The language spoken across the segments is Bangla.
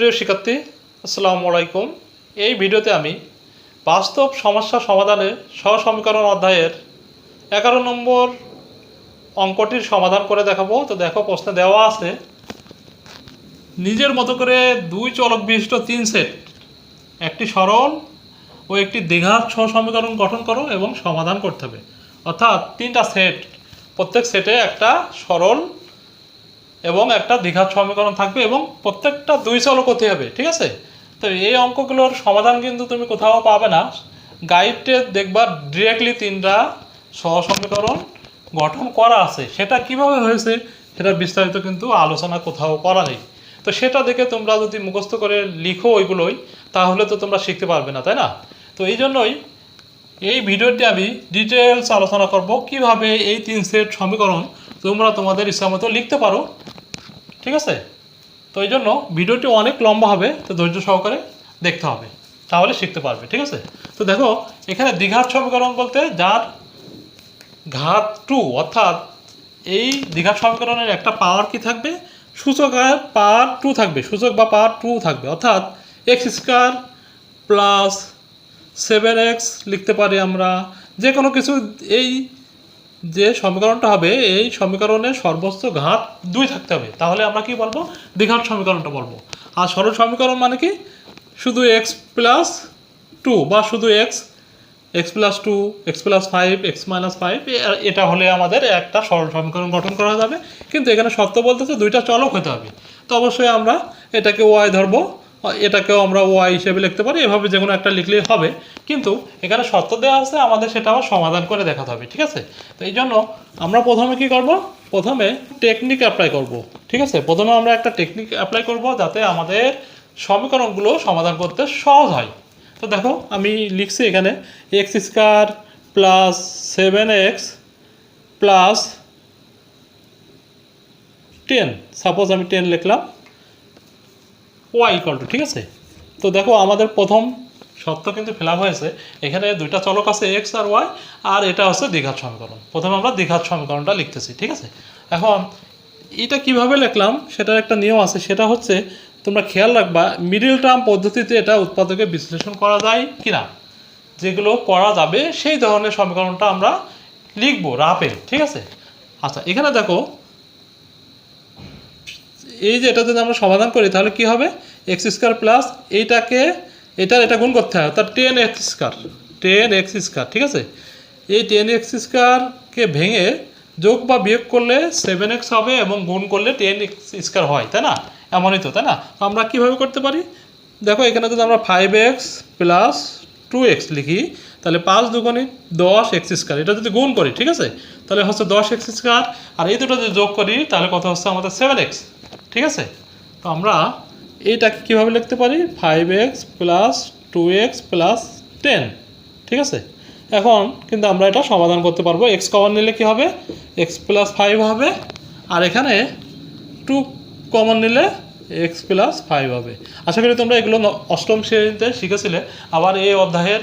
প্রিয় শিক্ষার্থী, আসসালামু আলাইকুম। এই ভিডিওতে আমি বাস্তব সমস্যা সমাধানে সহসমীকরণ অধ্যায়ের এগারো নম্বর অঙ্কটির সমাধান করে দেখাবো। তো দেখো, প্রশ্নে দেওয়া আছে, নিজের মতো করে দুই চলক বিশিষ্ট তিন সেট, একটি সরল ও একটি দ্বিঘাত সহসমীকরণ গঠন করো এবং সমাধান করতে হবে। অর্থাৎ তিনটা সেট, প্রত্যেক সেটে একটা সরল এবং একটা দীঘার সমীকরণ থাকবে এবং প্রত্যেকটা দুই চলক হতে হবে, ঠিক আছে? তো এই অঙ্কগুলোর সমাধান কিন্তু তুমি কোথাও পাবে না। গাইডে দেখবা ডিরেক্টলি তিনটা সহসমীকরণ গঠন করা আছে। সেটা কীভাবে হয়েছে সেটা বিস্তারিত কিন্তু আলোচনা কোথাও করা নেই। তো সেটা দেখে তোমরা যদি মুখস্থ করে লিখো ওইগুলোই, তাহলে তো তোমরা শিখতে পারবে না, তাই না? তো এই জন্যই এই ভিডিওটি আমি ডিটেলস আলোচনা করব, কীভাবে এই তিন সেট সমীকরণ তোমরা তোমাদের ইচ্ছা মতো লিখতে পারো। ঠিক আছে? তো এই জন্য ভিডিওটি অনেক লম্বা হবে, তো ধৈর্য সহকারে দেখতে হবে, তাহলে শিখতে পারবে, ঠিক আছে? তো দেখো, এখানে দ্বিঘাত সমীকরণ বলতে যার ঘাত টু অর্থাৎ এই দ্বিঘাত সমীকরণের একটা পাওয়ার কি থাকবে? সূচকের পাওয়ার টু থাকবে, সূচক বা পাওয়ার টু থাকবে, অর্থাৎ X square plus seven X লিখতে পারি আমরা যে কোনো কিছু এই যে সমীকরণটা হবে, এই সমীকরণের সর্বোচ্চ ঘাত দুই থাকতে হবে। তাহলে আমরা কি বলব? দ্বিঘাত সমীকরণটা বলব। আর সরল সমীকরণ মানে কি? শুধু এক্স প্লাস টু বা শুধু X X plus two X plus five X minus five এটা হলে আমাদের একটা সরল সমীকরণ গঠন করা যাবে। কিন্তু এখানে সত্য বলতেছে দুইটা চলক হতে হবে। তো অবশ্যই আমরা এটাকে ওয়াই ধরবো। এটাকেও আমরা ওয়াই হিসেবে লিখতে পারি, এভাবে যে কোনো একটা লিখলেই হবে। কিন্তু এখানে শর্ত দেওয়া আছে, আমাদের সেটা আবার সমাধান করে দেখাতে হবে, ঠিক আছে? তো এই জন্য আমরা প্রথমে কি করব? প্রথমে টেকনিক অ্যাপ্লাই করব, ঠিক আছে? প্রথমে আমরা একটা টেকনিক অ্যাপ্লাই করব যাতে আমাদের সমীকরণগুলো সমাধান করতে সহজ হয়। তো দেখো, আমি লিখছি এখানে X square plus seven X plus ten suppose আমি টেন লিখলাম। ওয়াই ইকাল টু ঠিক আছে? তো দেখো আমাদের প্রথম শর্ত কিন্তু ফিল হয়েছে। এখানে দুইটা চলক আছে এক্স আর ওয়াই আর এটা হচ্ছে দ্বিঘাত সমীকরণ। প্রথমে আমরা দ্বিঘাত সমীকরণটা লিখতেছি, ঠিক আছে? এখন এটা কীভাবে লিখলাম? সেটার একটা নিয়ম আছে, সেটা হচ্ছে তোমরা খেয়াল রাখবা মিডিল টার্ম পদ্ধতিতে এটা উৎপাদকে বিশ্লেষণ করা যায় কি না যেগুলো করা যাবে, সেই ধরনের সমীকরণটা আমরা লিখব রাপে ঠিক আছে? আচ্ছা এখানে দেখো এই যে এটা যদি আমরা সমাধান করি, তাহলে কি হবে? এক্স স্কোয়ার প্লাস এইটাকে, এটার এটা গুণ করতে হয়, অর্থাৎ ten X square ten X square ঠিক আছে? এই টেন এক্স স্কোয়ারকে ভেঙে যোগ বা বিয়োগ করলে সেভেন এক্স হবে এবং গুণ করলে টেন এক্স স্কোয়ার হয়, তাই না? এমনই তো, তাই না? আমরা কীভাবে করতে পারি? দেখো, এখানে যদি আমরা five X plus two X লিখি, তাহলে পাঁচ দুগুণে দশ এক্স স্কোয়ার এটা যদি গুণ করি, ঠিক আছে? তাহলে হচ্ছে দশ এক্স স্কোয়ার আর এই দুটো যদি যোগ করি, তাহলে কত হচ্ছে? আমাদের সেভেন এক্স ঠিক আছে? তো আমরা এইটাকে কীভাবে লিখতে পারি? Five X plus two X plus ten ঠিক আছে? এখন কিন্তু আমরা এটা সমাধান করতে পারব। এক্স কমন নিলে কী হবে? এক্স প্লাস ফাইভ হবে। আর এখানে টু কমন নিলে এক্স প্লাস ফাইভ হবে। আশা করি তোমরা এগুলো অষ্টম শ্রেণীতে শিখেছিলে। আবার এই অধ্যায়ের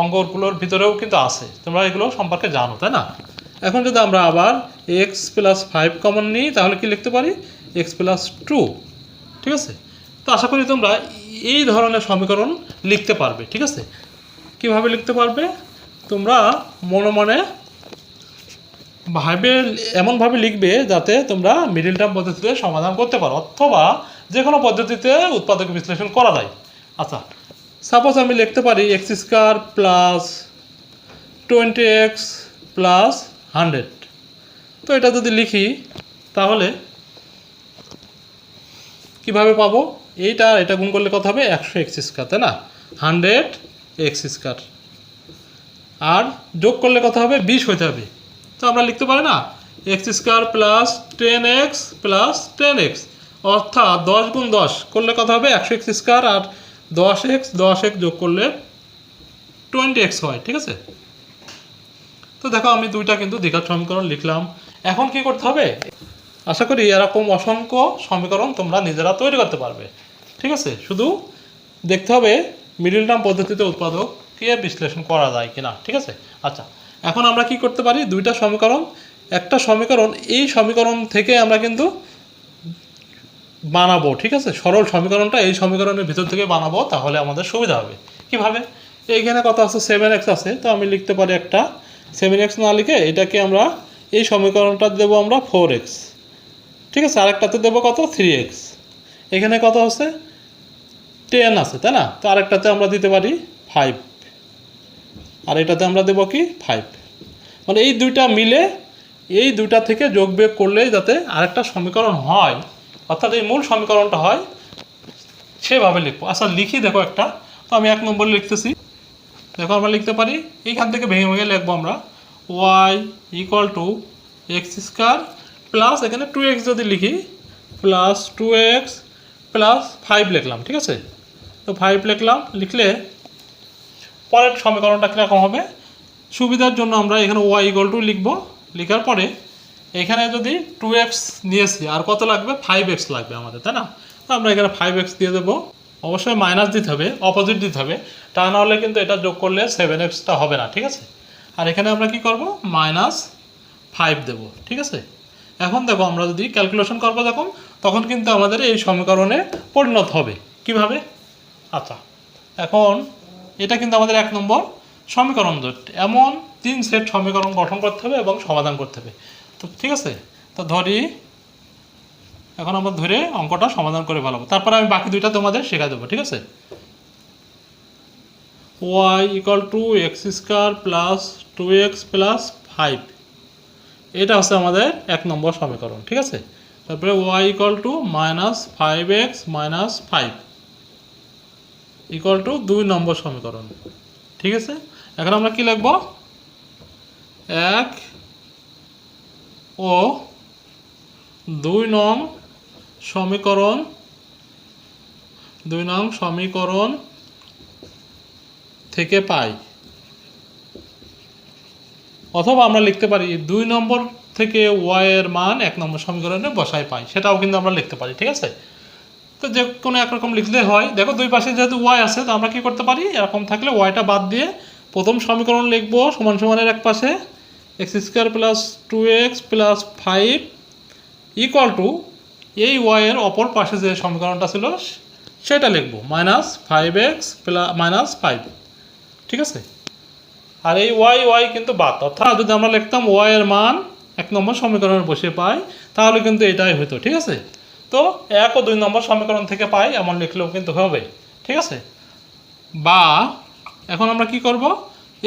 অঙ্কগুলোর ভিতরেও কিন্তু আছে। তোমরা এগুলো সম্পর্কে জানো, তাই না? এখন যদি আমরা আবার এক্স প্লাস ফাইভ কমন নিই, তাহলে কি লিখতে পারি? এক্স প্লাস টু ঠিক আছে? তো আশা করি তোমরা এই ধরনের সমীকরণ লিখতে পারবে, ঠিক আছে? কীভাবে লিখতে পারবে? তোমরা মনে মনে ভাবে, এমনভাবে লিখবে যাতে তোমরা মিডিল টার্ম পদ্ধতিতে সমাধান করতে পারো, অথবা যে কোনো পদ্ধতিতে উৎপাদক বিশ্লেষণ করা যায়। আচ্ছা সাপোজ আমি লিখতে পারি X square plus twenty X plus hundred তো এটা যদি লিখি, তাহলে কীভাবে পাবো? এইটা আর এটা গুণ করলে কত হবে? একশো এক্স স্কোয়ার তাই না? হান্ড্রেড এক্স স্কোয়ার আর যোগ করলে কত হবে? বিশ হতে হবে। তো আমরা লিখতে পারি না? X square plus ten X plus ten X অর্থাৎ দশ গুণ দশ করলে কত হবে? একশো এক্স স্কোয়ার আর দশ এক্স দশ এক্স যোগ করলে টোয়েন্টি এক্স হয়, ঠিক আছে? তো দেখো আমি দুইটা কিন্তু দ্বিঘাত সমীকরণ লিখলাম। এখন কি করতে হবে? আশা করি এরকম অসংখ্য সমীকরণ তোমরা নিজেরা তৈরি করতে পারবে। ঠিক আছে? শুধু দেখতে হবে মিডিল টার্ম পদ্ধতিতে উৎপাদককে বিশ্লেষণ করা যায় কিনা। ঠিক আছে? আচ্ছা এখন আমরা কি করতে পারি? দুইটা সমীকরণ, একটা সমীকরণ, এই সমীকরণ থেকে আমরা কিন্তু বানাবো, ঠিক আছে? সরল সমীকরণটা এই সমীকরণের ভিতর থেকে বানাবো, তাহলে আমাদের সুবিধা হবে। কীভাবে? এইখানে কত আছে সেভেন এক্স আছে, তো আমি লিখতে পারি একটা। সেভেন এক্স না লিখে এটাকে আমরা, এই সমীকরণটা দেবো আমরা ফোর এক্স ঠিক আছে আরেকটাতে দেবো কত? থ্রি এক্স এখানে কত আছে টেন আছে, তাই না? তো আরেকটাতে আমরা দিতে পারি ফাইভ আর এটাতে আমরা দেবো কি? ফাইভ মানে এই দুইটা মিলে এই দুইটা থেকে যোগ বিয়োগ করলেই যাতে আরেকটা সমীকরণ হয়, অর্থাৎ এই মূল সমীকরণটা হয়, সেভাবে লিখব। আচ্ছা লিখি, দেখো একটা। তো আমি এক নম্বর লিখতেছি। দেখো, আমরা লিখতে পারি, এইখান থেকে ভেঙে ভেঙে লিখব আমরা। Y equal to X square plus এখানে টু এক্স যদি লিখি plus two X plus five লিখলাম, ঠিক আছে? তো ফাইভ লিখলাম, লিখলে পরের সমীকরণটা কীরকম হবে? সুবিধার জন্য আমরা এখানে ওয়াই ইকুয়াল টু লিখব। লেখার পরে এখানে যদি টু এক্স নিয়েছি আর কত লাগবে? ফাইভ এক্স লাগবে আমাদের, তাই না? তো আমরা এখানে ফাইভ এক্স দিয়ে দেবো। অবশ্যই মাইনাস দিতে হবে অপোজিট দিতে হবে। তা না হলে কিন্তু এটা যোগ করলে সেভেন এক্সটা হবে না, ঠিক আছে? আর এখানে আমরা কি করব? মাইনাস ফাইভ দেবো, ঠিক আছে? এখন দেখো আমরা যদি ক্যালকুলেশন করব যখন তখন কিন্তু আমাদের এই সমীকরণে পরিণত হবে। কীভাবে? আচ্ছা এখন এটা কিন্তু আমাদের এক নম্বর সমীকরণ এমন তিন সেট সমীকরণ গঠন করতে হবে এবং সমাধান করতে হবে। তো ঠিক আছে? তো ধরি, এখন আমরা ধরে অঙ্কটা সমাধান করে ভালো তারপরে আমি বাকি দুইটা তোমাদের শেখা দেবো, ঠিক আছে? Y equal to X square plus two X plus five এটা হচ্ছে আমাদের এক নম্বর সমীকরণ, ঠিক আছে? তারপরে Y equal to minus five X minus five equal to দুই নম্বর সমীকরণ, ঠিক আছে? এখন আমরা কি লিখব? এক ও দুই নং সমীকরণ, দুই নং সমীকরণ থেকে পাই। অথবা আমরা লিখতে পারি দুই নম্বর থেকে ওয়াই এর মান এক নম্বর সমীকরণে বসায় পাই। সেটাও কিন্তু আমরা লিখতে পারি, ঠিক আছে? তো যে কোনো একরকম লিখলে হয়। দেখো দুই পাশে যেহেতু ওয়াই আছে, তো আমরা কি করতে পারি? এরকম থাকলে ওয়াইটা বাদ দিয়ে প্রথম সমীকরণ লিখব সমান সমানের এক পাশে। X square plus two X plus five equal to এই ওয়াইয়ের অপর পাশে যে সমীকরণটা ছিল, সেটা লিখব। Minus five X plus minus five ঠিক আছে? আর এই ওয়াই ওয়াই কিন্তু বাদ। অর্থাৎ যদি আমরা লিখতাম ওয়াইয়ের মান এক নম্বর সমীকরণে বসে পাই, তাহলে কিন্তু এটাই হতো ঠিক আছে? তো এক ও দুই নম্বর সমীকরণ থেকে পাই, এমন লিখলেও কিন্তু হবে, ঠিক আছে? বা এখন আমরা কি করব?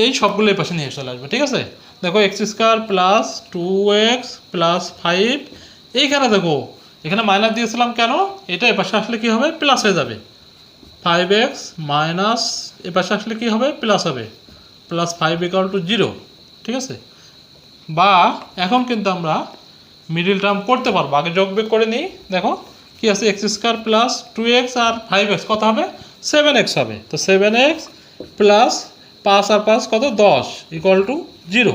এই সবগুলো এই পাশে নিয়ে চলে আসবে, ঠিক আছে? দেখো X square plus two X plus five, এইখানে দেখো, এখানে মাইনাস দিয়েছিলাম কেন? এটা এপাশে আসলে কি হবে? প্লাস হয়ে যাবে। ফাইভ এক্স মাইনাস এপাশে আসলে কি হবে? প্লাস হবে। Plus five equal to zero ঠিক আছে? বা এখন কিন্তু আমরা মিডিল টার্ম করতে পারব। আগে যোগ বিয়োগ করে নিই। দেখো, কি আছে? X square plus two X আর ফাইভ এক্স কত হবে? সেভেন এক্স হবে। তো সেভেন এক্স প্লাস পাঁচ আর পাঁচ কত? দশ ইকুয়াল টু জিরো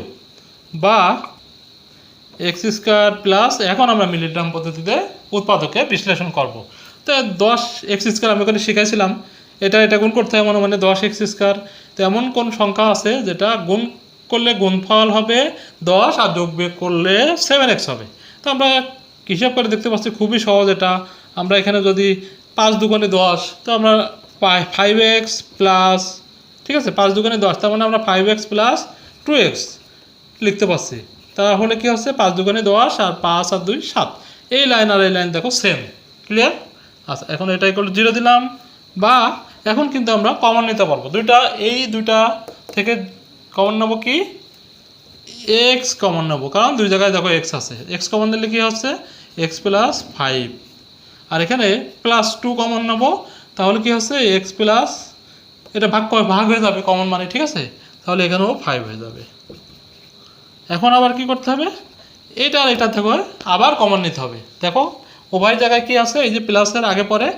বা এক্স স্কোয়ার প্লাস এখন আমরা মিডিল টার্ম পদ্ধতিতে উৎপাদকে বিশ্লেষণ করব। তো দশ এক্স স্কোয়ার আমি ওখানে শিখাইছিলাম। এটা এটা গুণ করতে হয় মনে মানে দশ এক্স স্কোয়ার তো এমন কোন সংখ্যা আছে যেটা গুণ করলে গুণফল হবে দশ আর যোগ বিয়োগ করলে সেভেন এক্স হবে। তো আমরা হিসাব করে দেখতে পাচ্ছি খুবই সহজ এটা। আমরা এখানে যদি পাঁচ দুগুণে দশ, তো আমরা ফাইভ এক্স প্লাস ঠিক আছে, পাঁচ দুগুণে দশ, তার মানে আমরা five X plus two X লিখতে পারছি। তাহলে কি হচ্ছে? পাঁচ দুগুণে দশ আর পাঁচ আর দুই সাত। এই লাইন আর এই লাইন দেখো সেম ক্লিয়ার আচ্ছা এখন এটাই করলে জিরো দিলাম। বা এখন কিন্তু আমরা কমন নিতে পারব। দুইটা, এই দুইটা থেকে কমন নেব কি? এক্স কমন নেব। কারণ দুই জায়গায় দেখো এক্স আছে। এক্স কমন দিলে কি হচ্ছে? এক্স প্লাস ফাইভ আর এখানে প্লাস টু কমন নেব। তাহলে কি হচ্ছে? এক্স প্লাস এটা ভাগ ভাগ হয়ে যাবে কমন মানে ঠিক আছে? তাহলে এখানেও ফাইভ হয়ে যাবে। এখন আবার কি করতে হবে? এটা আর এটা থেকে আবার কমন নিতে হবে। দেখো, উভয় জায়গায় কি আছে? এই যে প্লাসের আগে পরে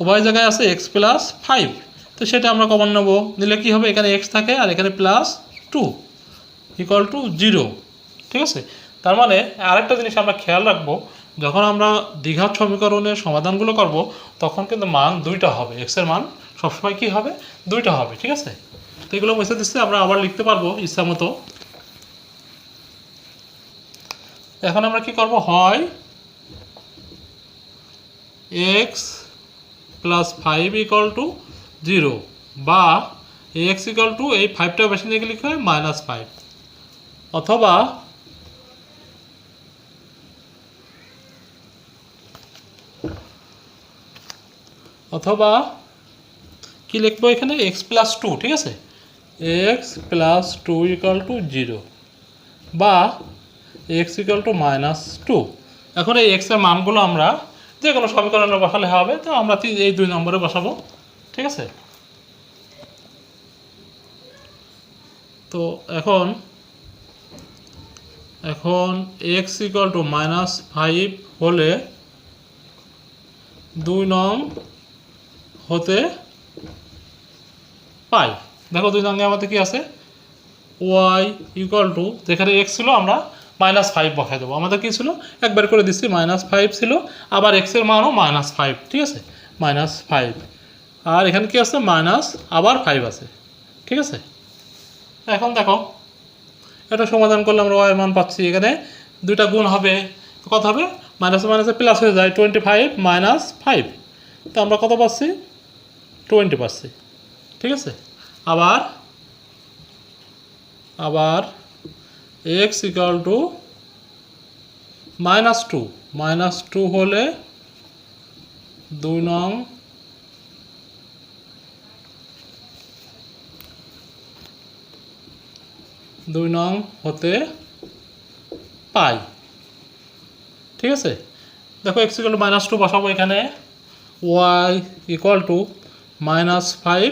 উভয় জায়গায় আছে এক্স প্লাস ফাইভ তো সেটা আমরা কমন নেব। নিলে কি হবে? এখানে এক্স থাকে আর এখানে plus two equal to zero ঠিক আছে? তার মানে আরেকটা জিনিস আমরা খেয়াল রাখব, যখন আমরা দ্বিঘাত সমীকরণের সমাধানগুলো করব, তখন কিন্তু মান দুইটা হবে। এক্সের মান সবসময় কি হবে? দুইটা হবে। ঠিক আছে? তো এগুলো মুছে দিচ্ছে, আমরা আবার লিখতে পারব ইচ্ছা মতো। এখন আমরা কি করব? হয় X plus five equal to zero বা এক্স ইকাল টু এই ফাইভটা বেশি নিয়ে লিখতে হয়? মাইনাস ফাইভ অথবা অথবা কি লিখব এখানে? এক্স প্লাস টু ঠিক আছে? X plus two equal to zero বা x equal to minus two এখন এই এক্সের মানগুলো আমরা যে কোনো সমীকরণে বসালে হবে, তো আমরা এই দুই নম্বরে বসাবো। ঠিক আছে? তো এখন এখন x equal to minus five হলে দুই নং হতে পাই। দেখো দুই নঙ্গে আমাদের কি আছে? ওয়াই ইকুয়াল টু যেখানে এক্স ছিল, আমরা মাইনাস ফাইভ বসাই দেবো। আমাদের কি ছিল? একবার করে দিচ্ছি, মাইনাস ফাইভ ছিল, আবার এক্সের মানও মাইনাস ফাইভ, ঠিক আছে? Minus five. আর এখানে কি আছে? মাইনাস, আবার ফাইভ আছে, ঠিক আছে? এখন দেখো, এটা সমাধান করলে আমরা ওয়াই মান পাচ্ছি। এখানে দুইটা গুণ হবে, কত হবে? মাইনাস মাইনাসে প্লাস হয়ে যায় টোয়েন্টি ফাইভ মাইনাস ফাইভ তো আমরা কত পাচ্ছি? টোয়েন্টি পাচ্ছি, ঠিক আছে? আবার আবার x equal to minus two minus two হলে দুই নং দুই নং হতে পাই। ঠিক আছে? দেখো x equal to minus two বসাবো এখানে। Y equal to minus five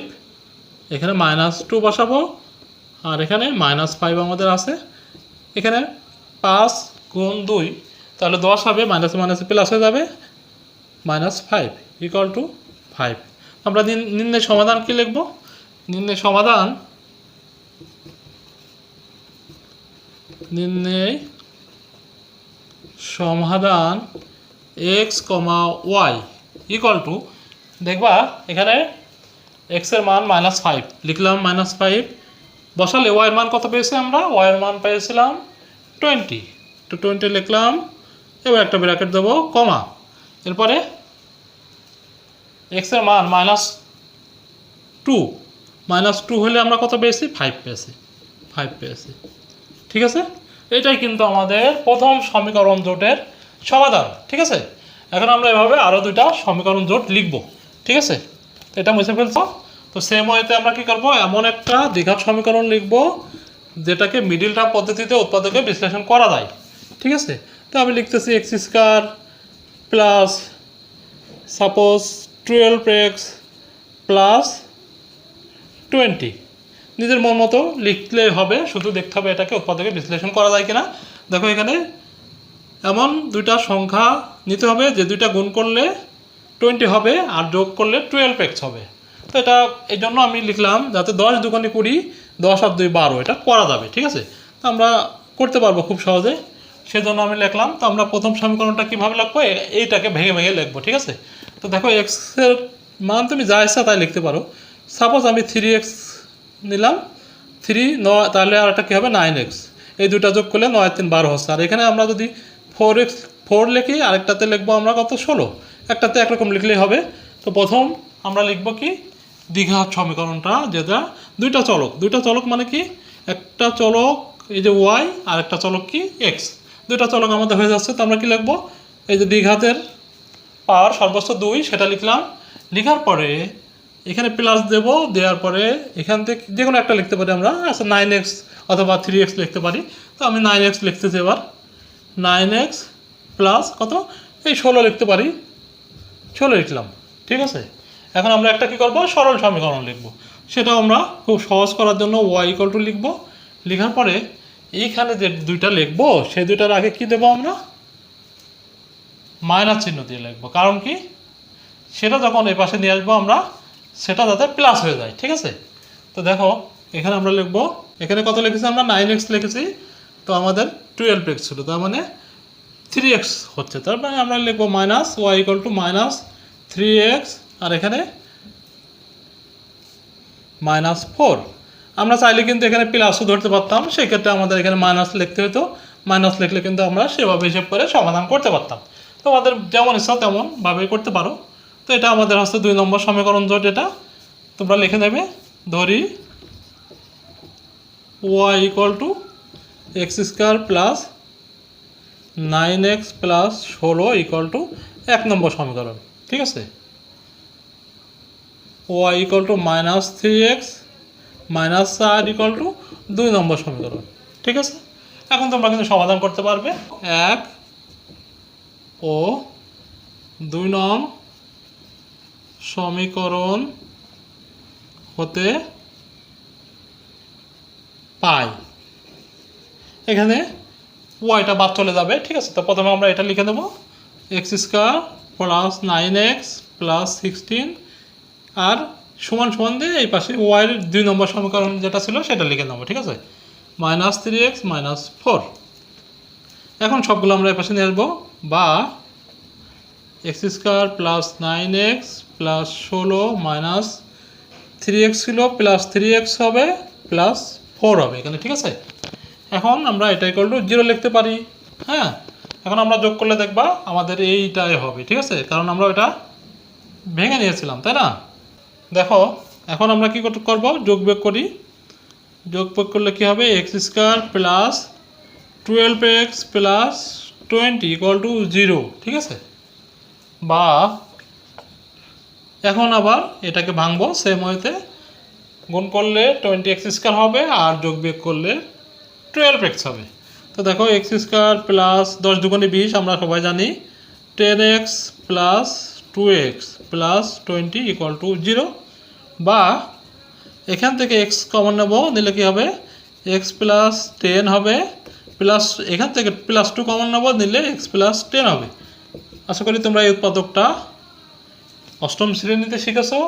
এখানে মাইনাস টু বসাবো। আর এখানে মাইনাস ফাইভ আমাদের আছে। এখানে পাঁচ গুণ দুই, তাহলে দশ হবে মাইনাস মাইনাসে প্লাস হয়ে যাবে minus five equal to five আমরা নির্ণয় সমাধান কি লিখব? নির্ণয় সমাধান নির্ণয় সমাধান x comma y equal to দেখবা এখানে এক্সের মান মাইনাস ফাইভ লিখলাম মাইনাস ফাইভ বসালে ওয়াইয়ের মান কত পেয়েছি আমরা? ওয়াইয়ের মান পেয়েছিলাম টোয়েন্টি তো টোয়েন্টি লিখলাম, এবার একটা ব্র্যাকেট দেবো কমা এরপরে এক্সের মান মাইনাস টু মাইনাস টু হলে আমরা কত পেয়েছি? ফাইভ পেয়েছি। ফাইভ পেয়েছি। ঠিক আছে? এটাই কিন্তু আমাদের প্রথম সমীকরণ জোটের সমাধান। ঠিক আছে? এখন আমরা এভাবে আরও দুইটা সমীকরণ জোট লিখব। ঠিক আছে? এটা মুছে ফেলছো? তো সেম ওয়েতে আমরা কি করব? এমন একটা দ্বিঘাত সমীকরণ লিখব, যেটাকে মিডিল টার্ম পদ্ধতিতে উৎপাদকে বিশ্লেষণ করা যায়। ঠিক আছে? তো আমি লিখতেছি x square plus suppose twelve x plus twenty নিজের মন মতো লিখলে হবে, শুধু দেখতে হবে এটাকে উৎপাদকে বিশ্লেষণ করা যায় কিনা। দেখো এখানে, এমন দুইটা সংখ্যা নিতে হবে, যে দুইটা গুণ করলে টোয়েন্টি হবে, আর যোগ করলে টুয়েলভ এক্স হবে। তো এটা, এই জন্য আমি লিখলাম যাতে দশ দুগুণে কুড়ি, দশ আর দুই বারো, এটা করা যাবে, ঠিক আছে? তো আমরা করতে পারব খুব সহজে, সেজন্য আমি লিখলাম, তো আমরা প্রথম সমীকরণটা কীভাবে লিখব? এইটাকে ভেঙে ভেঙে লিখব, ঠিক আছে? তো দেখো এক্সের মান তুমি যা ইচ্ছা তাই লিখতে পারো। সাপোজ আমি থ্রি এক্স নিলাম থ্রি নয়, তাহলে আর একটা কী হবে? নাইন এক্স এই দুটা যোগ করলে নয় তিন বারো হচ্ছে। আর এখানে আমরা যদি ফোর এক্স ফোর লিখি, আরেকটাতে লিখব আমরা কত? ষোলো। একটাতে একরকম লিখলেই হবে। তো প্রথম আমরা লিখব কি? দীঘা সমীকরণটা যেটা দুইটা চলক। দুইটা চলক মানে কি? একটা চলক এই যে ওয়াই আর একটা চলক কি? এক্স দুইটা চলক আমাদের হয়ে যাচ্ছে, তো আমরা কি লিখব? এই যে দ্বিঘাতের পাওয়ার সর্বোচ্চ দুই, সেটা লিখলাম। লেখার পরে এখানে প্লাস দেব, দেওয়ার পরে এখান থেকে যে কোনো একটা লিখতে পারি আমরা আচ্ছা নাইন এক্স অথবা থ্রি এক্স লিখতে পারি। তো আমি নাইন এক্স লিখতে লিখতেছি এবার। নাইন এক্স প্লাস কত? এই ষোলো লিখতে পারি। ষোলো লিখলাম, ঠিক আছে? এখন আমরা একটা কী করব? সরল সমীকরণ লিখব। সেটা আমরা খুব সহজ করার জন্য ওয়াই ইকল টু লিখব। লেখার পরে এইখানে যে দুইটা লিখব, সেই দুইটার আগে কি দেবো আমরা? মাইনাস চিহ্ন দিয়ে লিখব। কারণ কি? সেটা যখন এই পাশে নিয়ে আসব আমরা, সেটা যাতে প্লাস হয়ে যায়, ঠিক আছে? তো দেখো, এখানে আমরা লিখব, এখানে কত লিখেছি আমরা? নাইন এক্স লিখেছি। তো আমাদের টুয়েলভ এক্স ছিল, তার মানে থ্রি এক্স হচ্ছে। তার মানে আমরা লিখব minus y equal to minus three x আর এখানে মাইনাস ফোর আমরা চাইলে কিন্তু এখানে প্লাসও ধরতে পারতাম, সেক্ষেত্রে আমাদের এখানে মাইনাস লিখতে হতো। মাইনাস লিখলে কিন্তু আমরা সেভাবে হিসেব করে সমাধান করতে পারতাম। তোমাদের যেমন ইচ্ছা তেমন ভাবে করতে পারো। তো এটা আমাদের হচ্ছে দুই নম্বর সমীকরণ জোট এটা। তোমরা লিখে নেবে, ধরি y equal to x square plus nine x plus ষোলো ইকুয়াল টু এক নম্বর সমীকরণ। ঠিক আছে? Y equal to minus three x minus চার ইকুয়াল টু দুই নম্বর সমীকরণ। ঠিক আছে? এখন তোমরা কিন্তু সমাধান করতে পারবে। এক ও দুই নং সমীকরণ হতে পাই। এখানে ওয়াইটা বাদ চলে যাবে, ঠিক আছে? তো প্রথমে আমরা এটা লিখে দেবো x square plus nine x plus sixteen আর সমান সমান দিয়ে এই পাশে ওয়াইয়ের দুই নম্বর সমীকরণ যেটা ছিল সেটা লিখে নেব, ঠিক আছে? Minus three x minus four এখন সবগুলো আমরা এই পাশে নিয়ে আসব। বা x square plus nine x plus ষোলো মাইনাস থ্রি এক্স ছিল প্লাস থ্রি এক্স হবে প্লাস ফোর হবে এখানে, ঠিক আছে? এখন আমরা এটা ইকুয়াল টু জিরো লিখতে পারি হ্যাঁ? এখন আমরা যোগ করলে দেখবা আমাদের এইটাই হবে, ঠিক আছে? কারণ আমরা ওটা ভেঙে নিয়েছিলাম, তাই না? দেখো, এখন আমরা কি করব? যোগ বিয়োগ করি। যোগ বিয়োগ করলে কি হবে? X square plus twelve x plus twenty equal to zero, ঠিক আছে? বা এখন আবার এটাকে ভাঙবো সেম ওয়েতে গুণ করলে টোয়েন্টি এক্স স্কোয়ার হবে আর যোগ বিয়োগ করলে টুয়েলভ এক্স হবে। তো দেখো, এক্স স্কোয়ার প্লাস দশ দুগুণে বিশ, আমরা সবাই জানি। Ten x plus two x plus twenty equal to zero. বা এখান থেকে এক্স কমন নেব নিলে কি হবে? এক্স প্লাস টেন হবে প্লাস এখান থেকে প্লাস টু কমন নেব নিলে এক্স প্লাস টেন হবে। আশা করি তোমরা এই উৎপাদকটা অষ্টম শ্রেণীতে শিখেছো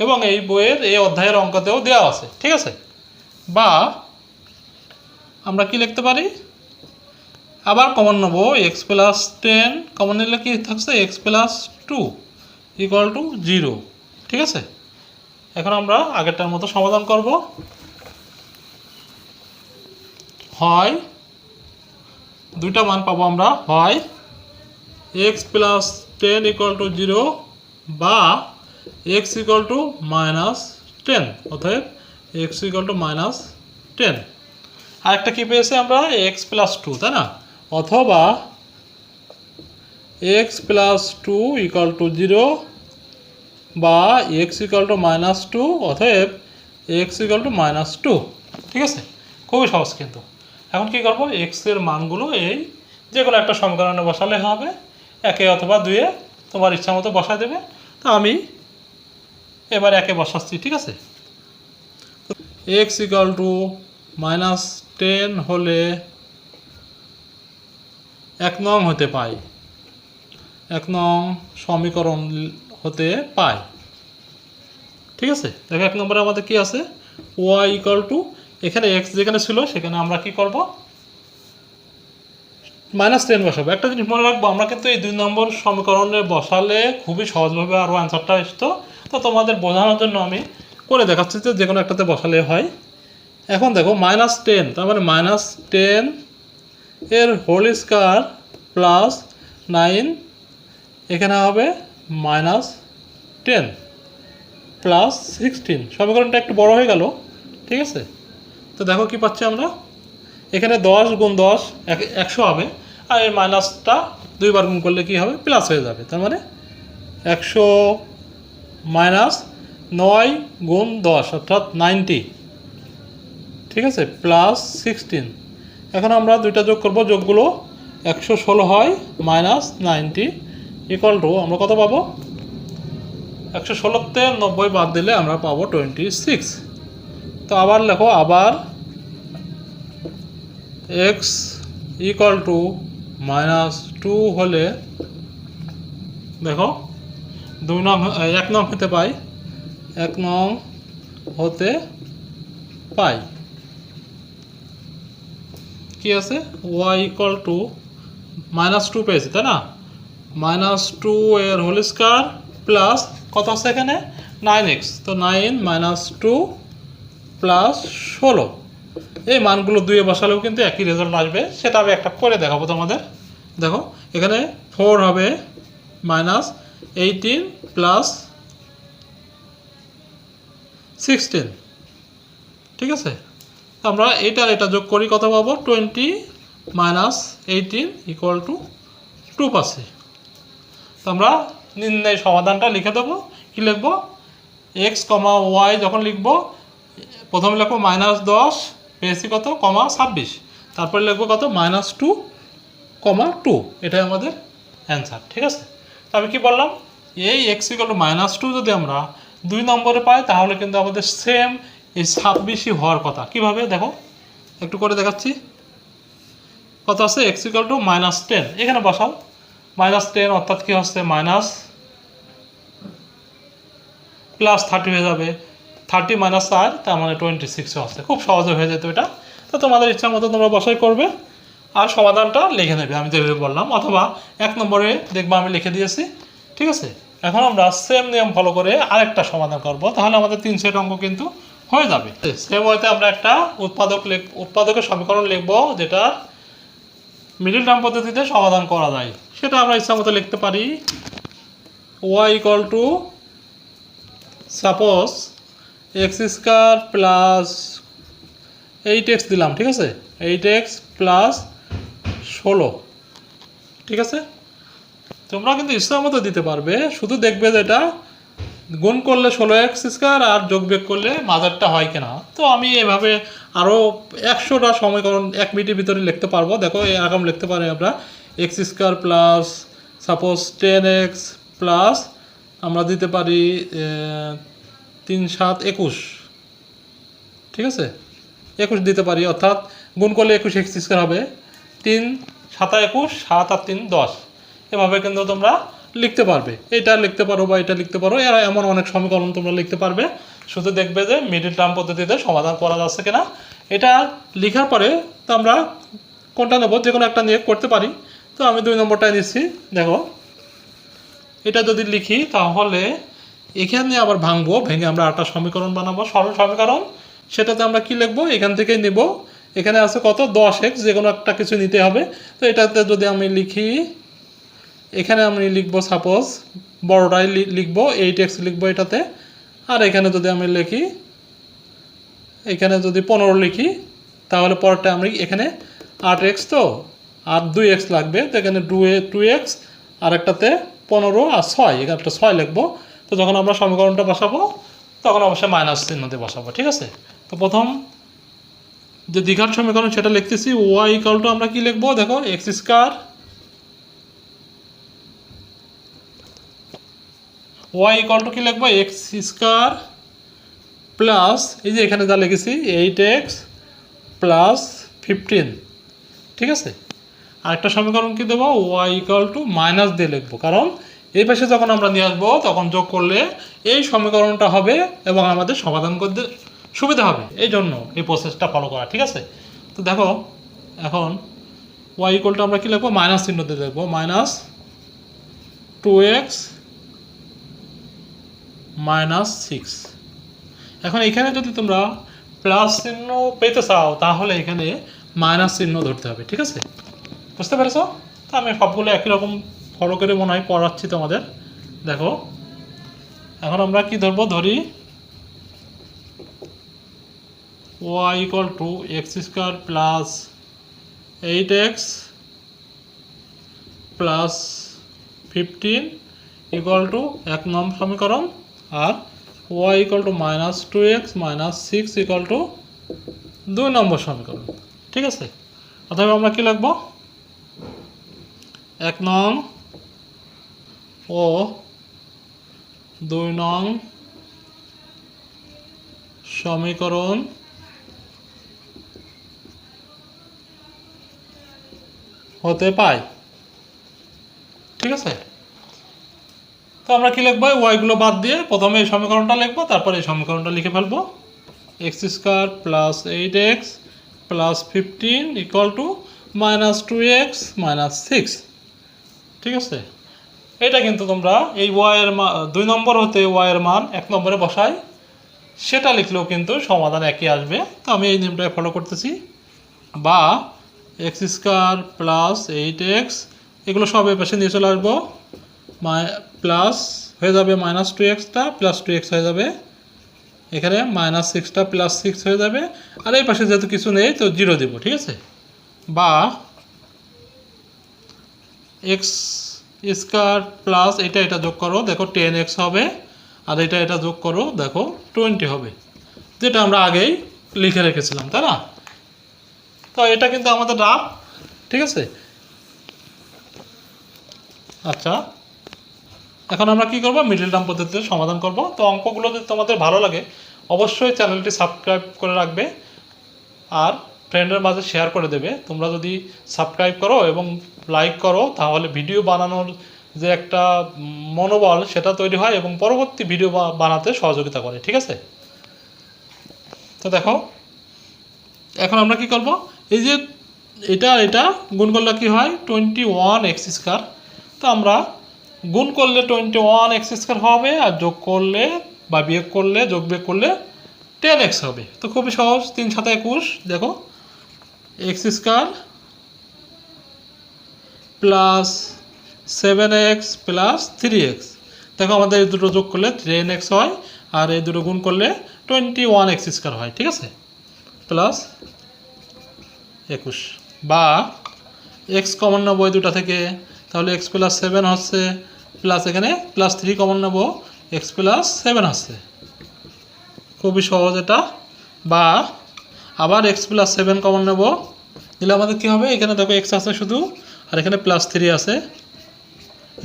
এবং এই বইয়ের এই অধ্যায়ের অঙ্কতেও দেওয়া আছে, ঠিক আছে? বা আমরা কি লিখতে পারি? আবার কমন নেব এক্স প্লাস টেন কমন নিলে কি থাকছে? X plus two equal to zero ঠিক আছে? এখন আমরা আগেরটার মতো সমাধান করব। হয়, দুইটা মান পাবো আমরা, হয় x plus ten equal to zero বা x equal to minus ten অতএব x equal to minus ten আরেকটা কী পেয়েছি আমরা? এক্স প্লাস টু তাই না? অথবা x plus two equal to zero বা x equal to minus two অতএব x equal to minus two ঠিক আছে? খুবই সহজ কিন্তু। এখন কী করব? এক্সের মানগুলো এই যে কোনো একটা সমীকরণে বসালে হবে। একে অথবা দুয়ে তোমার ইচ্ছা মতো বসা দেবে। তো আমি এবার একে বসাচ্ছি, ঠিক আছে? X equal to minus ten হলে এক নং হতে পাই। এক নং সমীকরণ হতে পাই ঠিক আছে? দেখো, এক নম্বরে আমাদের কি আছে? ওয়াই ইকুয়াল টু এখানে এক্স যেখানে ছিল, সেখানে আমরা কি করব? মাইনাস টেন বসাবো। একটা জিনিস মনে রাখব, আমরা কিন্তু এই দুই নম্বর সমীকরণে বসালে খুবই সহজভাবে আরও অ্যান্সারটা আসতো। তো তোমাদের বোঝানোর জন্য আমি করে দেখাচ্ছি যে যে কোনো একটাতে বসালে হয়। এখন দেখো মাইনাস টেন তার মানে মাইনাস টেন এর হোল স্কোয়ার প্লাস নাইন এখানে হবে মাইনাস টেন প্লাস সিক্সটিন। সমীকরণটা একটু বড় হয়ে গেল, ঠিক আছে? তো দেখো কি পাচ্ছি আমরা? এখানে দশ গুণ দশ এক- একশো হবে, আর এই মাইনাসটা দুইবার গুণ করলে কি হবে? প্লাস হয়ে যাবে। তার মানে একশো মাইনাস নয় গুণ দশ, অর্থাৎ নাইনটি। ঠিক আছে? Plus sixteen. এখন আমরা দুইটা যোগ করব, যোগগুলো একশো ষোলো হয়, মাইনাস নাইনটি। ইকুয়াল টু আমরা কত পাবো? একশো ষোলোতে নব্বই বাদ দিলে আমরা পাবো টোয়েন্টি সিক্স তো আবার লেখো, আবার x equal to minus two হলে দেখো, দুই নং, এক নং হতে পাই, এক নং হতে পাই। কি আছে? Y equal to minus two পেয়েছি, তাই না? মাইনাস টু এর হোল স্কোয়ার প্লাস কত আছে এখানে? Nine x. তো নাইন মাইনাস টু প্লাস ষোলো। এই মানগুলো দুয়ে বসালেও কিন্তু একই রেজাল্ট আসবে। সেটা আমি একটা করে দেখাবো তোমাদের। দেখো, এখানে ফোর হবে মাইনাস এইটিন প্লাস সিক্সটিন ঠিক আছে? আমরা এটার এটা যোগ করি, কত পাবো? Twenty minus eighteen equal to two পাচ্ছি তো আমরা নির্ণয় সমাধানটা লিখে দেবো। কী লিখব? এক্স কমা ওয়াই যখন লিখব, প্রথমে লিখব মাইনাস দশ পেয়েছি কত? কমা ছাব্বিশ। তারপরে লিখব কত? মাইনাস টু কমা টু এটাই আমাদের অ্যান্সার ঠিক আছে? তো আমি কী বললাম? এই x equal to minus two যদি আমরা দুই নম্বরে পাই, তাহলে কিন্তু আমাদের সেম এই ছাব্বিশই হওয়ার কথা। কীভাবে? দেখো, একটু করে দেখাচ্ছি। কত আছে? X equal to minus ten এখানে বসাও। মাইনাস টেন অর্থাৎ কী হচ্ছে? মাইনাস প্লাস থার্টি হয়ে যাবে। থার্টি মাইনাস চার, তার মানে টোয়েন্টি সিক্স হচ্ছে খুব সহজে হয়ে যেত এটা। তো তোমাদের ইচ্ছা মতো তোমরা বসাই করবে আর সমাধানটা লিখে নেবে, আমি যেভাবে বললাম। অথবা এক নম্বরে দেখবা আমি লিখে দিয়েছি। ঠিক আছে? এখন আমরা সেম নিয়ম ফলো করে আরেকটা সমাধান করব। তাহলে আমাদের তিন সেট অঙ্ক কিন্তু হয়ে যাবে। সেম ওয়েতে আমরা একটা উৎপাদক উৎপাদকের সমীকরণ লিখব যেটা মিডিল টার্ম পদ্ধতিতে সমাধান করা যায়। সেটা আমরা ইচ্ছা মতো লিখতে পারি y equal to suppose x square plus eight x দিলাম, ঠিক আছে? এইট এক্স প্লাস ষোলো, ঠিক আছে? তোমরা কিন্তু ইচ্ছা মতো দিতে পারবে, শুধু দেখবে যে এটা গুণ করলে ষোলো এক্স স্কোয়ার আর যোগ বিয়োগ করলে মাজারটা হয় কিনা। তো আমি এভাবে আরও একশোটা সমীকরণ এক মিনিটের ভিতরে লিখতে পারব। দেখো এরকম লিখতে পারি আমরা। X square plus, suppose ten x plus, আমরা দিতে পারি তিন সাত একুশ। ঠিক আছে? একুশ দিতে পারি, অর্থাৎ গুণ করলে একুশ এক্স স্কোয়ার হবে তিন সাতা একুশ, সাত আর তিন দশ। এভাবে কিন্তু তোমরা লিখতে পারবে। এটা লিখতে পারো বা এটা লিখতে পারো, এরা এমন অনেক সমীকরণ তোমরা লিখতে পারবে। শুধু দেখবে যে মিডিল টার্ম পদ্ধতিতে সমাধান করা যাচ্ছে কিনা। এটা লেখার পরে তো আমরা কোনটা নেব? যে কোনো একটা নিয়ে করতে পারি। তো আমি দুই নম্বরটাই নিচ্ছি, দেখো। এটা যদি লিখি, তাহলে এখানে আবার ভাঙবো, ভেঙে আমরা একটা সমীকরণ বানাবো। সরল সমীকরণ, সেটাতে আমরা কি লিখব? এখান থেকেই নেব। এখানে আছে কত? দশ এক্স যে কোনো একটা কিছু নিতে হবে। তো এটাতে যদি আমি লিখি, এখানে আমি লিখব সাপোজ বড়টাই লিখব এইট এক্স লিখব এটাতে। আর এখানে যদি আমি লিখি, এখানে যদি পনেরো লিখি, তাহলে পরেরটা আমি এখানে আট এক্স তো? আর দুই এক্স লাগবে, তো এখানে টু এ টু এক্স আর একটাতে পনেরো আর ছয়, এখানে একটা ছয় লিখব। তো যখন আমরা সমীকরণটা বসাবো, তখন অবশ্যই মাইনাস চিহ্ন দিয়ে বসাবো, ঠিক আছে? তো প্রথম যে দীঘার সমীকরণ সেটা লিখতেছি ওয়াই ইকাল টু আমরা কি লিখব? দেখো x square y equal to কি লিখব? এক্স স্কোয়ার প্লাস এই যে এখানে যা লিখেছি এইট এক্স প্লাস ফিফটিন ঠিক আছে? আরেকটা সমীকরণ কি দেবো? ওয়াই ইকাল টু মাইনাস দিয়ে লিখব। কারণ এই পাশে যখন আমরা নিয়ে আসব, তখন যোগ করলে এই সমীকরণটা হবে এবং আমাদের সমাধান করতে সুবিধা হবে। এই জন্য এই প্রসেসটা ফলো করা, ঠিক আছে? তো দেখো, এখন ওয়াই ইকুয়াল টু আমরা কি লিখব? মাইনাস চিহ্ন দিয়ে লিখব। Minus two x minus six এখন এখানে যদি তোমরা প্লাস চিহ্ন পেতে চাও, তাহলে এখানে মাইনাস চিহ্ন ধরতে হবে, ঠিক আছে? বুঝতে পেরেছ? তো আমি সবগুলো একই রকম ফলো করে মনে হয় পড়াচ্ছি তোমাদের। দেখো। এখন আমরা কি ধরবো? ধরি y equal to x square plus eight x plus fifteen equal to এক নম্বর সমীকরণ আর y equal to minus two x minus six equal to দুই নম্বর সমীকরণ। ঠিক আছে? অথবা আমরা কি লিখব? এক নং ও দুই নং সমীকরণ হতে পায়। ঠিক আছে? তো আমরা কি লিখব? ওয়াইগুলো বাদ দিয়ে প্রথমে এই সমীকরণটা লিখব, তারপরে এই সমীকরণটা লিখে ফেলব। X square plus eight x plus fifteen equal to minus two x minus six ঠিক আছে? এটা কিন্তু তোমরা এই ওয়াইয়ের মান দুই নম্বর হতে ওয়াইয়ের মান এক নম্বরে বসাই, সেটা লিখলেও কিন্তু সমাধান একই আসবে। তো আমি এই নিয়মটাকে ফলো করতেছি। বা x square plus eight x এগুলো সব এই পাশে নিয়ে চলে আসব। প্লাস হয়ে যাবে মাইনাস টু এক্সটা প্লাস টু এক্স হয়ে যাবে। এখানে মাইনাস সিক্সটা প্লাস সিক্স হয়ে যাবে। আর এই পাশে যেহেতু কিছু নেই, তো জিরো দেবো, ঠিক আছে? বা এক্স স্কোয়ার প্লাস এটা এটা যোগ করো, দেখো টেন এক্স হবে, আর এটা এটা যোগ করো, দেখো টোয়েন্টি হবে। যেটা আমরা আগেই লিখে রেখেছিলাম, তাই না? তো এটা কিন্তু আমাদের রাফ, ঠিক আছে? আচ্ছা এখন আমরা কি করব? মিডিল টার্ম পদ্ধতিতে সমাধান করব। তো অঙ্কগুলো যদি তোমাদের ভালো লাগে, অবশ্যই চ্যানেলটি সাবস্ক্রাইব করে রাখবে, আর ফ্রেন্ডের মাঝে শেয়ার করে দেবে। তোমরা যদি সাবস্ক্রাইব করো এবং লাইক করো, তাহলে ভিডিও বানানোর যে একটা মনোবল সেটা তৈরি হয় এবং পরবর্তী ভিডিও বানাতে সহযোগিতা করে, ঠিক আছে? তো দেখো, এখন আমরা কি করব? এই যে এটা এটা গুণ করলে কি হয়? টোয়েন্টি ওয়ান এক্স স্কোয়ার তো আমরা গুণ করলে টোয়েন্টি ওয়ান এক্স স্কোয়ার হবে আর যোগ করলে বা বিয়োগ করলে, যোগ বিয়োগ করলে টেন এক্স হবে। তো খুবই সহজ, তিন সাথে একুশ, দেখো x square plus seven x plus three x দেখো আমাদের এই দুটো যোগ করলে টেন এক্স হয়, আর এই দুটো গুণ করলে টোয়েন্টি ওয়ান এক্স স্কোয়ার হয়, ঠিক আছে? প্লাস একুশ। বা এক্স কমন নেব এই দুটা থেকে, তাহলে এক্স প্লাস সেভেন হচ্ছে প্লাস এখানে প্লাস থ্রি কমন নেব এক্স প্লাস সেভেন হচ্ছে। খুবই সহজ এটা। বা আবার এক্স প্লাস সেভেন কমন নেব। দিলে আমাদের কী হবে? এখানে দেখো এক্স আছে শুধু আর এখানে প্লাস থ্রি আছে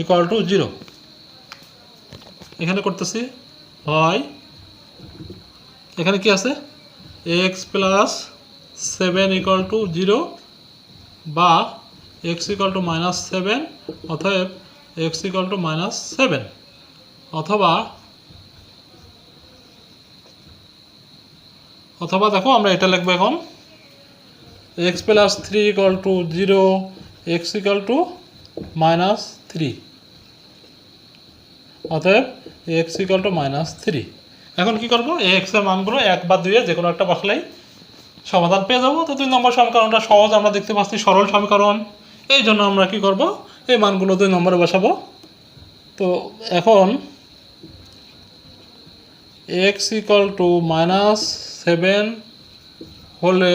ইকুয়াল টু জিরো এখানে করতেছি হয় এখানে কি আছে? X plus seven equal to zero বা x equal to minus seven অতএব x equal to minus seven অথবা অথবা দেখো আমরা এটা লিখব এখন। X plus three equal to zero x equal to minus three অতএব x equal to minus three এখন কি করব? এক্সের মানগুলো এক বা দুইয়ে যে কোনো একটা বসলেই সমাধান পেয়ে যাব। তো দুই নম্বর সমীকরণটা সহজ, আমরা দেখতে পাচ্ছি সরল সমীকরণ। এই জন্য আমরা কি করব? এই মানগুলো দুই নম্বরে বসাবো। তো এখন x equal to minus seven হলে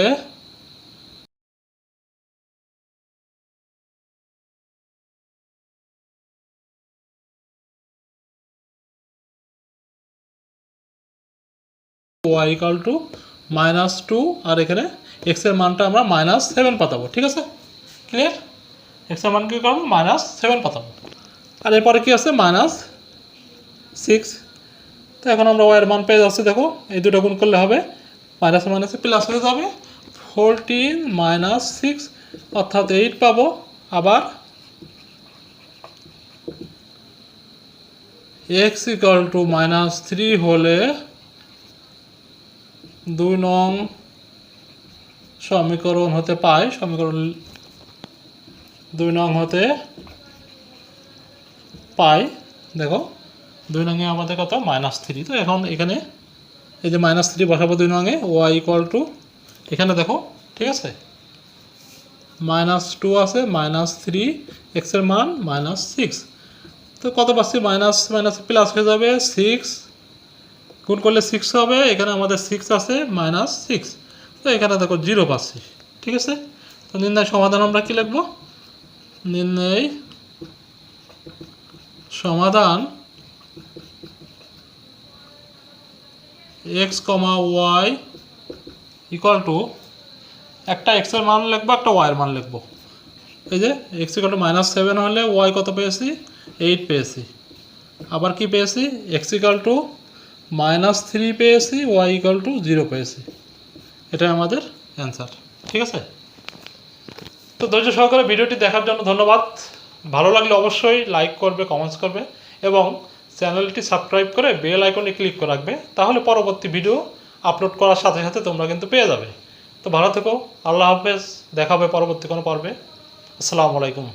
y equal to minus two আর এখানে এক্সের মানটা আমরা মাইনাস সেভেন পাতাবো, ঠিক আছে? ক্লিয়ার এক্সের মান কী করব? Minus seven পাতাবো। আর এরপরে কি আছে? মাইনাস সিক্স তো এখন আমরা ওয়াইয়ের মান পেয়ে যাচ্ছি, দেখো, এই দুটো গুণ করলে হবে মাইনাস মাইনাসে প্লাস হয়ে যাবে ফোরটিন মাইনাস সিক্স অর্থাৎ এইট পাবো। আবার x equal to minus three হলে দুই নং সমীকরণ হতে পায়, সমীকরণ দুই নং হতে পাই দেখো, দুই নঙে আমাদের কত? Minus three. তো এখন এখানে এই যে মাইনাস থ্রি বসাবো দুই নঙে, ওয়াই ইকুয়াল টু, এখানে দেখো, ঠিক আছে? মাইনাস টু আছে, মাইনাস থ্রি এক্সের মান মাইনাস সিক্স। তো কত পাচ্ছি? মাইনাস মাইনাস, প্লাস হয়ে যাবে সিক্স গুণ করলে সিক্স হবে, এখানে আমাদের সিক্স আছে মাইনাস সিক্স তো এখানে দেখো জিরো পাচ্ছি, ঠিক আছে? তো নির্ণয় সমাধান আমরা কী লিখব? নির্ণয় সমাধান x comma y equal to একটা এক্সের মান লিখব, একটা ওয়াইয়ের মান লিখব। এই যে x equal to minus seven হলে ওয়াই কত পেয়েছি? এইট পেয়েছি। আবার কি পেয়েছি? X equal to minus three পেয়েছি, ওয়াই ইকুয়াল টু জিরো পেয়েছি। এটাই আমাদের অ্যান্সার, ঠিক আছে? তো ধৈর্য সহকারে ভিডিওটি দেখার জন্য ধন্যবাদ। ভালো লাগলে অবশ্যই লাইক করবে কমেন্টস করবে এবং চ্যানেলটি সাবস্ক্রাইব করে বেল আইকনে ক্লিক করে রাখবে, তাহলে পরবর্তী ভিডিও আপলোড করার সাথে সাথে তোমরা কিন্তু পেয়ে যাবে। তো ভালো থেকো, আল্লাহ হাফেজ, দেখা হবে পরবর্তী কোনো পর্বে। আসসালামু আলাইকুম।